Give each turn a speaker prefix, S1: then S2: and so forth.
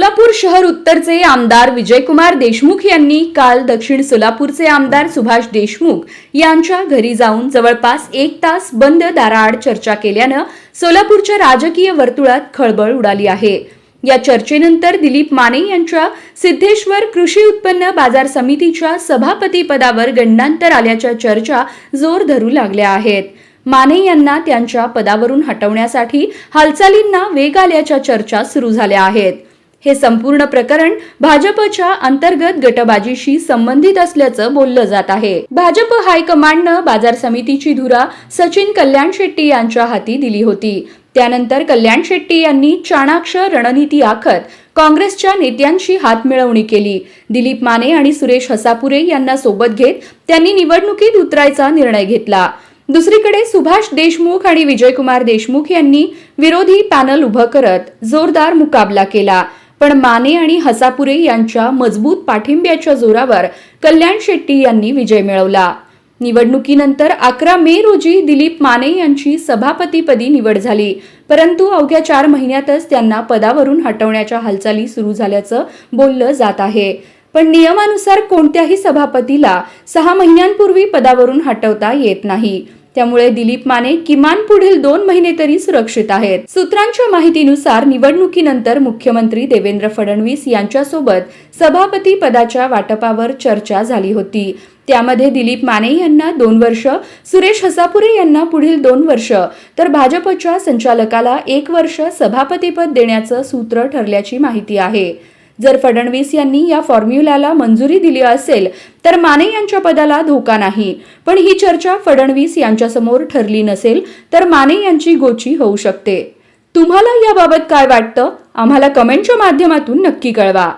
S1: सोलापूर शहर उत्तरचे आमदार विजयकुमार देशमुख यांनी काल दक्षिण सोलापूरचे आमदार सुभाष देशमुख यांच्या घरी जाऊन जवळपास एक तास बंद दाराआड चर्चा केल्यानं सोलापूरच्या राजकीय वर्तुळात खळबळ उडाली आहे. या चर्चेनंतर दिलीप माने यांच्या सिद्धेश्वर कृषी उत्पन्न बाजार समितीच्या सभापतीपदावर गंडांतर आल्याच्या चर्चा जोर धरू लागल्या आहेत. माने यांना त्यांच्या पदावरून हटवण्यासाठी हालचालींना वेग आल्याच्या चर्चा सुरू झाल्या आहेत. हे संपूर्ण प्रकरण भाजपच्या अंतर्गत गटबाजीशी संबंधित असल्याचं बोललं जात आहे. भाजप हायकमांडनं बाजार समितीची धुरा सचिन कल्याण शेट्टी यांच्या हाती दिली होती. त्यानंतर कल्याण शेट्टी यांनी चाणाक्ष रणनीती आखत काँग्रेसच्या नेत्यांशी हातमिळवणी केली. दिलीप माने आणि सुरेश हसापुरे यांना सोबत घेत त्यांनी निवडणुकीत उतरायचा निर्णय घेतला. दुसरीकडे सुभाष देशमुख आणि विजयकुमार देशमुख यांनी विरोधी पॅनल उभं करत जोरदार मुकाबला केला. पण माने आणि हसापुरे यांच्या मजबूत पाठिंब्याच्या जोरावर कल्याण शेट्टी यांनी विजय मिळवला. निवडणुकीनंतर अकरा मे रोजी दिलीप माने यांची सभापतीपदी निवड झाली. परंतु अवघ्या चार महिन्यातच त्यांना पदावरून हटवण्याच्या हालचाली सुरू झाल्याचं बोललं जात आहे. पण नियमानुसार कोणत्याही सभापतीला सहा महिन्यांपूर्वी पदावरून हटवता येत नाही. त्यामुळे दिलीप माने किमान पुढील दोन महिने तरी सुरक्षित आहेत. सूत्रांच्या माहितीनुसार निवडणुकीनंतर मुख्यमंत्री देवेंद्र फडणवीस यांच्यासोबत सभापती पदाच्या वाटपावर चर्चा झाली होती. त्यामध्ये दिलीप माने यांना दोन वर्ष सुरेश हसापुरे यांना पुढील दोन वर्ष तर भाजपच्या संचालकाला एक वर्ष सभापतीपद देण्याचं सूत्र ठरल्याची माहिती आहे. जर फडणवीस यांनी या फॉर्म्युल्याला मंजुरी दिली असेल तर माने यांच्या पदाला धोका नाही. पण ही चर्चा फडणवीस यांच्यासमोर ठरली नसेल तर माने यांची गोची होऊ शकते. तुम्हाला याबाबत काय वाटतं? आम्हाला कमेंटच्या माध्यमातून नक्की कळवा.